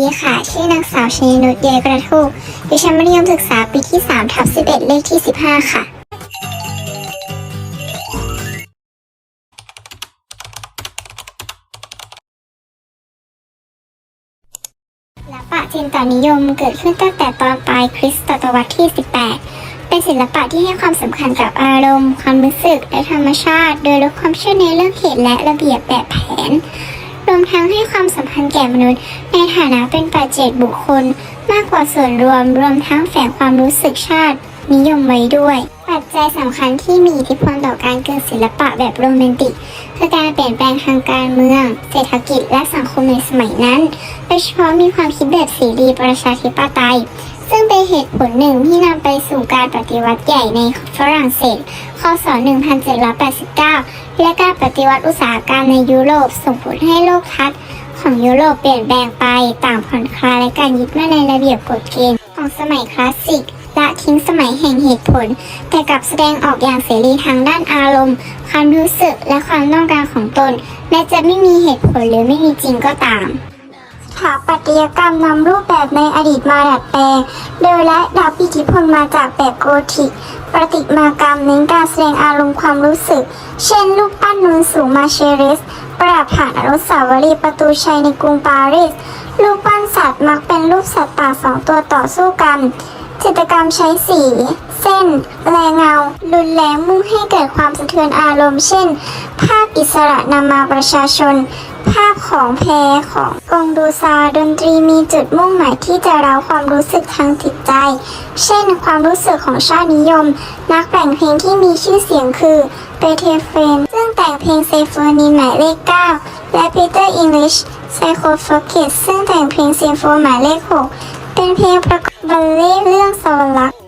ดีค่ะ ชื่อนางสาวชนีนุชเยกระทูกดิฉันมัธยมศึกษาปีที่3ทับ11 เลขที่ 15 ค่ะศิลปะจินตนิยมเกิดขึ้นตั้งแต่ตอนปลายคริสตศตวรรษที่ 18 เป็นศิลปะที่ให้ความสำคัญกับอารมณ์ ความรู้สึกและธรรมชาติ โดยลดความเชื่อในเรื่องเหตุและระเบียบแบบแผน วมทั้งให้ความสำคัญแก่มนุษย์ ในฐานะเป็นปัจเจกบุคคล มากกว่าส่วนรวม รวมทั้งแฝงความรู้สึกชาติ นิยมไว้ด้วย ปัจจัยสำคัญที่มีอิทธิพลต่อการเกิดศิลปะแบบโรแมนติกคือการเปลี่ยนแปลงทางการเมือง เศรษฐกิจและสังคมในสมัยนั้น โดยเฉพาะมีความคิดแบบเสรีประชาธิปไตย เหตุผลหนึ่งที่นำไปสู่การปฏิวัติใหญ่ในฝรั่งเศสคศ1789 และการปฏิวัติอุตสาหกรรมในยุโรปส่งผลให้โลกทัศน์ของยุโรปเปลี่ยนแปลงไปต่างผ่อนคลายและการยึดมั่นในระเบียบกฎเกณฑ์ของสมัยคลาสสิกละทิ้งสมัยแห่งเหตุผล แต่กลับแสดงออกอย่างเสรีทางด้านอารมณ์ ความรู้สึกและความต้องการของตนแม้จะไม่มีเหตุผลหรือไม่มีจริงก็ตาม ถาปัตยกรรมนำรูปแบบในอดีตมาดัดแปลง โดยและรับอิทธิพลมาจากแบบโกธิก ประติมากรรมเน้นการแสดงอารมณ์ความรู้สึก เช่นรูปปั้นนูนสูงมาเชเรส ประดับฐานอนุสาวรีย์ประตูชัยในกรุงปารีส รูปปั้นสัตว์มักเป็นรูปสัตว์ป่าสองตัวต่อสู้กันจิตกรรมใช้สี เส้น แรงเงา รุนแรงมุ่งให้เกิดความสะเทือนอารมณ์ เช่น ภาพอิสระนำมาประชาชน ภาพของแพรของกงดูซาดนตรีมีจุดมุ่งหมายที่จะเร้าความรู้สึกทางจิตใจ เช่น ความรู้สึกของชาตินิยม นักแต่งเพลงที่มีชื่อเสียงคือเปเทเฟนซึ่งแต่งเพลงเซโฟนีหมายเลข 9 และปีเตอร์อิงลิชไซโคโฟกิสซึ่งแต่งเพลงเซิมโฟหมายเลข 6 เป็นเพลงประกอบบัลเล่เรื่องสวรรค